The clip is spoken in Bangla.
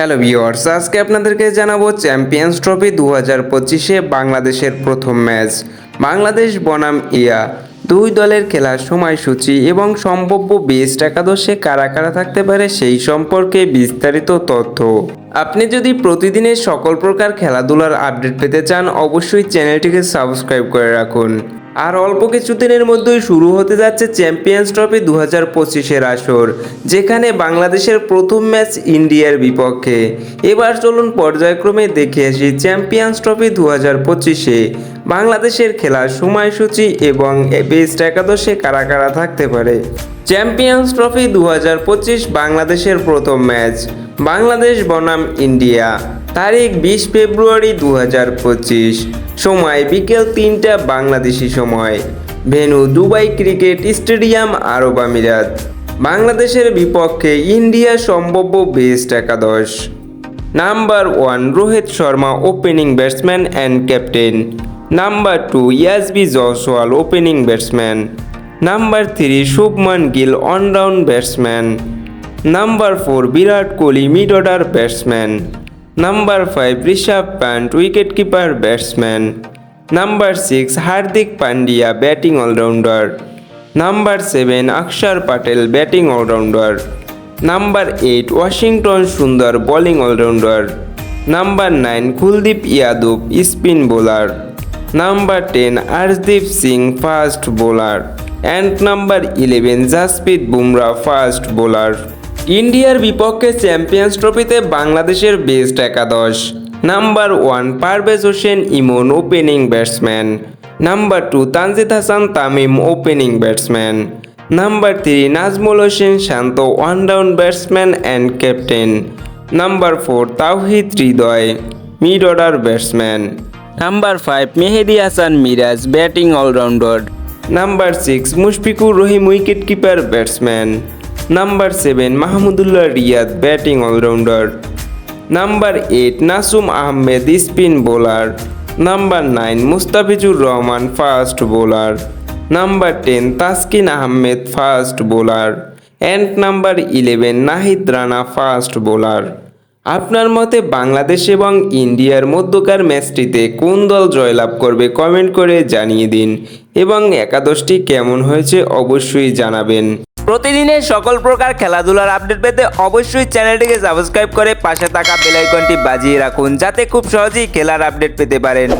হ্যালো ভিওয়ার্স আজকে আপনাদেরকে জানাব চ্যাম্পিয়ন্স ট্রফি দু হাজার পঁচিশে বাংলাদেশের প্রথম ম্যাচ বাংলাদেশ বনাম ইয়া, দুই দলের খেলার সময়সূচি এবং সম্ভাব্য বেস্ট একাদশে কারা কারা থাকতে পারে সেই সম্পর্কে বিস্তারিত তথ্য। আপনি যদি প্রতিদিনের সকল প্রকার খেলাধুলার আপডেট পেতে চান, অবশ্যই চ্যানেলটিকে সাবস্ক্রাইব করে রাখুন। আর অল্প কিছুদিনের মধ্যেই শুরু হতে যাচ্ছে চ্যাম্পিয়ন্স ট্রফি দু হাজার পঁচিশের আসর, যেখানে বাংলাদেশের প্রথম ম্যাচ ইন্ডিয়ার বিপক্ষে। এবার চলুন পর্যায়ক্রমে দেখে আসি চ্যাম্পিয়ন্স ট্রফি দু হাজার পঁচিশে। বাংলাদেশের খেলার সময়সূচি এবং বেস্ট একাদশে কারা কারা থাকতে পারে? চ্যাম্পিয়ন্স ট্রফি দু হাজার পঁচিশ বাংলাদেশের প্রথম ম্যাচ, বাংলাদেশ বনাম ইন্ডিয়া। তারিখ বিশ ফেব্রুয়ারি দু হাজার পঁচিশ, সময় বিকেল তিনটা বাংলাদেশি সময়। ভেন্যু দুবাই ক্রিকেট স্টেডিয়াম আরব আমিরাত। বাংলাদেশের বিপক্ষে ইন্ডিয়া সম্ভাব্য বেস্ট একাদশ। Number one Rohit Sharma opening batsman and captain. Number two Yashasvi Jaiswal opening batsman. Number three Shubman Gill allround batsman number four Virat Kohli mid order batsman number five Rishabh Pant wicket keeper batsman number six Hardik Pandya batting allrounder number seven Axar Patel batting allrounder number eight Washington Sundar bowling allrounder number nine Kuldeep Yadav spin bowler number ten Arshdeep Singh fast bowler and number eleven, Jasprit Bumrah first bowler. ইন্ডিয়ার বিপক্ষে চ্যাম্পিয়ন্স ট্রফিতে বাংলাদেশের বেস্ট একাদশ। Number one, Parvez Hossain Emon, opening batsman. Number two, Tanzid Hasan Tamim, opening batsman. Number three, Najmul Hossain Shanto one down batsman and captain. Number four, Towhid Hridoy, mid order batsman. Number five, Mehedi Hasan Miraz, batting allrounder. Number six Mushfiqur Rahim wicket keeper batsman number seven Mahmudullah Riyad batting allrounder number eight Nasum Ahmed spin bowler number nine Mustafizur Rahman fast bowler number ten Taskin Ahmed fast bowler and number eleven Nahid Rana fast bowler আপনার মতে বাংলাদেশ এবং ইন্ডিয়ার মধ্যকার ম্যাচটিতে কোন দল জয়লাভ করবে কমেন্ট করে জানিয়ে দিন এবং একাদশটি কেমন হয়েছে অবশ্যই জানাবেন। প্রতিদিনের সকল প্রকার খেলাধুলার আপডেট পেতে অবশ্যই চ্যানেলটিকে সাবস্ক্রাইব করে পাশে থাকা বেলাইকনটি বাজিয়ে রাখুন, যাতে খুব সহজেই খেলার আপডেট পেতে পারেন।